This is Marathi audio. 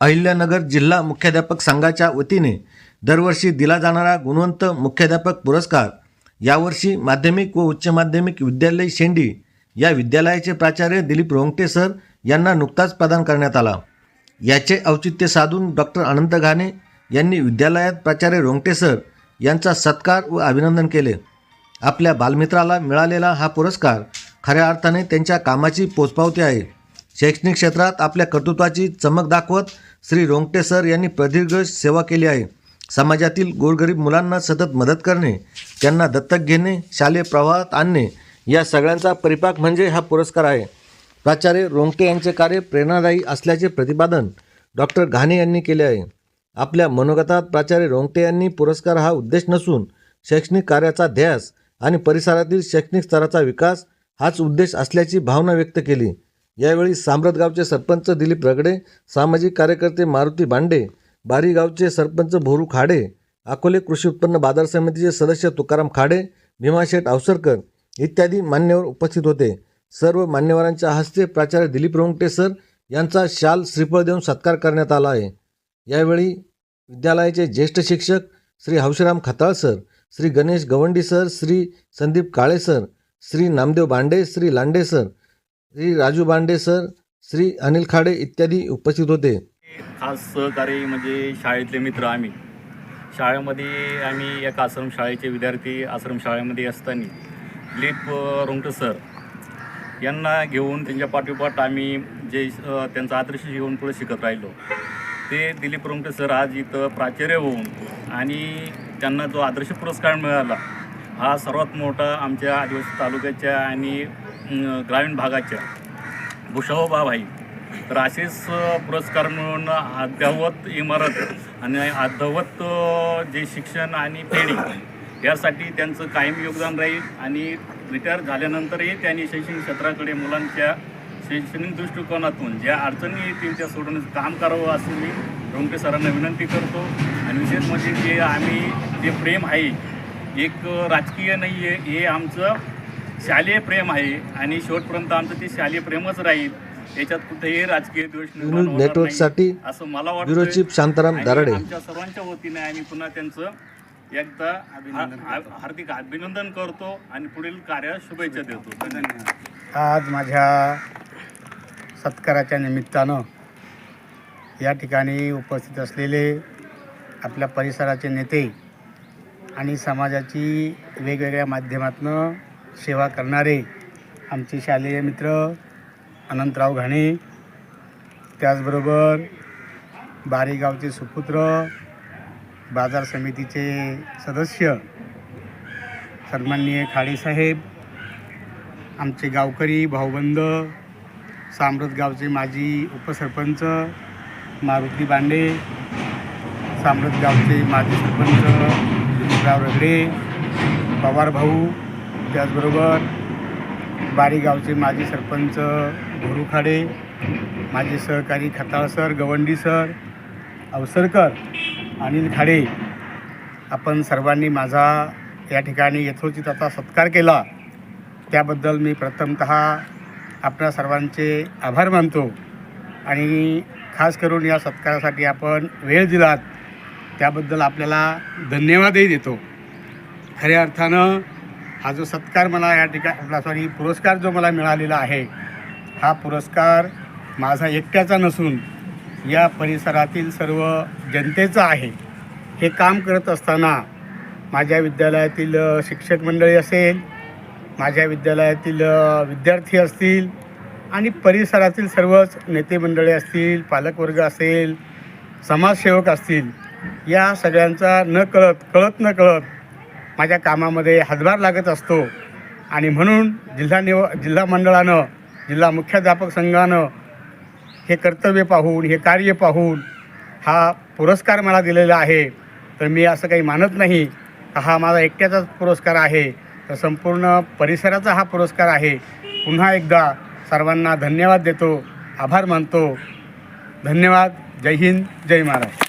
अहिल्यानगर जिल्हा मुख्याध्यापक संघाच्या वतीने दरवर्षी दिला जाणारा गुणवंत मुख्याध्यापक पुरस्कार यावर्षी माध्यमिक व उच्च माध्यमिक विद्यालय शेंडी या विद्यालयाचे प्राचार्य दिलीप रोंगटे सर यांना नुकताच प्रदान करण्यात आला. याचे औचित्य साधून डॉक्टर अनंत घाणे यांनी विद्यालयात प्राचार्य रोंगटे सर यांचा सत्कार व अभिनंदन केले. आपल्या बालमित्राला मिळालेला हा पुरस्कार खऱ्या अर्थाने त्यांच्या कामाची पोचपावती आहे. शैक्षणिक क्षेत्रात आपल्या कर्तृत्वाची चमक दाखवत श्री रोंगटे सर यांनी प्रदीर्घ सेवा केली आहे. समाजातील गोरगरीब मुलांना सतत मदत करणे त्यांना दत्तक घेणे शालेय प्रवाहात आणणे या सगळ्यांचा परिपाक म्हणजे हा पुरस्कार आहे. प्राचार्य रोंगटे यांचे कार्य प्रेरणादायी असल्याचे प्रतिपादन डॉक्टर घाणे यांनी केले आहे. आपल्या मनोगतात प्राचार्य रोंगटे यांनी पुरस्कार हा उद्देश नसून शैक्षणिक कार्याचा ध्यास आणि परिसरातील शैक्षणिक स्तराचा विकास हाच उद्देश असल्याची भावना व्यक्त केली. यावेळी सांब्रत गावचे सरपंच दिलीप रगडे सामाजिक कार्यकर्ते मारुती बांडे बारी गावचे सरपंच भोरू खाडे अकोले कृषी उत्पन्न बाजार समितीचे सदस्य तुकाराम खाडे भीमाशेठ अवसरकर इत्यादी मान्यवर उपस्थित होते. सर्व मान्यवरांच्या हस्ते प्राचार्य दिलीप रोंगटे सर यांचा शाल श्रीफळ देऊन सत्कार करण्यात आला आहे. यावेळी विद्यालयाचे ज्येष्ठ शिक्षक Shri Haushram Khatal sir Shri Ganesh Gawandi sir Shri Sandeep Kale sir Shri Namdev Bande Shri Lande sir Shri Raju Bande sir Shri Anil Khade इत्यादी उपस्थित होते. खास सहकारी म्हणजे शाळेतले मित्र आम्ही. शाळेमध्ये आम्ही एका आश्रमशाळेचे विद्यार्थी आश्रमशाळेमध्ये असताना दिलीप अ, रोंगटे सर यांना घेऊन त्यांच्या पाठोपाठ आम्ही जे त्यांचा आदर्श घेऊन पुढे शिकत राहिलो. ते दिलीप रोंगटे सर आज इथं प्राचार्य होऊन आणि त्यांना जो आदर्श पुरस्कार मिळाला हा सर्वात मोठा आमच्या आदिवासी तालुक्याच्या आणि ग्रामीण भागाच्या भूषाव बाब आहे तर असेच पुरस्कार मिळून अद्यावत इमारत आणि अद्यावत जे शिक्षण आणि पेढी यासाठी त्यांचं कायम योगदान राहील आणि रिटायर झाल्यानंतरही त्यांनी शैक्षणिक क्षेत्राकडे मुलांच्या शैक्षणिक दृष्टिकोनातून ज्या अडचणी येतील त्या सोडवण्याचं काम करावं असं मी रोमटे सरांना विनंती करतो. आणि विशेष म्हणजे जे आम्ही जे प्रेम आहे एक राजकीय नाही आहे हे आमचं शालेय प्रेम आहे आणि शेवटपर्यंत आमचं ते शालेय प्रेमच राहील. याच्यात कुठेही राजकीय द्वेष निर्माण नेटवर्कसाठी नाही, असं मला ब्युरो वाटतं चीफ शांताराम दाराडे. आमच्या सर्वांच्या वतीने आम्ही पुन्हा त्यांचं एकदा हार्दिक अभिनंदन करतो आणि पुढील कार्यास शुभेच्छा देतो. धन्यवाद. आज माझ्या सत्काराच्या निमित्तानं या ठिकाणी उपस्थित असलेले आपल्या परिसराचे नेते आणि समाजाची वेगवेगळ्या माध्यमातून सेवा करणारे आमचे शालेय मित्र अनंतराव घाणे त्याचबरोबर बारेगावचे सुपुत्र बाजार समितीचे सदस्य सन्माननीय खाडेसाहेब आमचे गावकरी भाऊबंद साम्रत गावचे माजी उपसरपंच मारुती बांडे साम्रत गावचे माजी सरपंच रगडे पवार भाऊ त्याचबरोबर बारीगावचे माजी सरपंच भोरू खाडे माझे सहकारी खताळ सर गवंडी सर अवसरकर अनिल खाडे आपण सर्वांनी माझा या ठिकाणी यथोचित आता सत्कार केला. त्याबद्दल मी प्रथमत आपल्या सर्वांचे आभार मानतो आणि खास करून या सत्कारासाठी आपण वेळ दिलात त्याबद्दल आपल्याला धन्यवादही देतो. खऱ्या अर्थानं हा जो सत्कार मला या ठिकाणी सॉरी पुरस्कार जो मला मिळालेला आहे हा पुरस्कार माझा एकट्याचा नसून या परिसरातील सर्व जनतेचा आहे. हे काम करत असताना माझ्या विद्यालयातील शिक्षक मंडळी असेल माझ्या विद्यालयातील विद्यार्थी असतील आणि परिसरातील सर्वच नेते मंडळी असतील पालकवर्ग असेल समाजसेवक असतील या सगळ्यांचा न कळत कळत न कळत माझ्या कामामध्ये हातभार लागत असतो. आणि म्हणून जिल्हा निव जिल्हा मंडळानं जिल्हा मुख्याध्यापक संघानं हे कर्तव्य पाहून हे कार्य पाहून हा पुरस्कार मला दिलेला आहे. तर मी असं काही मानत नाही हा माझा एकट्याचाच पुरस्कार आहे. तर संपूर्ण परिसराचा हा पुरस्कार आहे. पुन्हा एकदा सर्वांना धन्यवाद देतो. आभार मानतो. धन्यवाद. जय हिंद. जय महाराष्ट्र.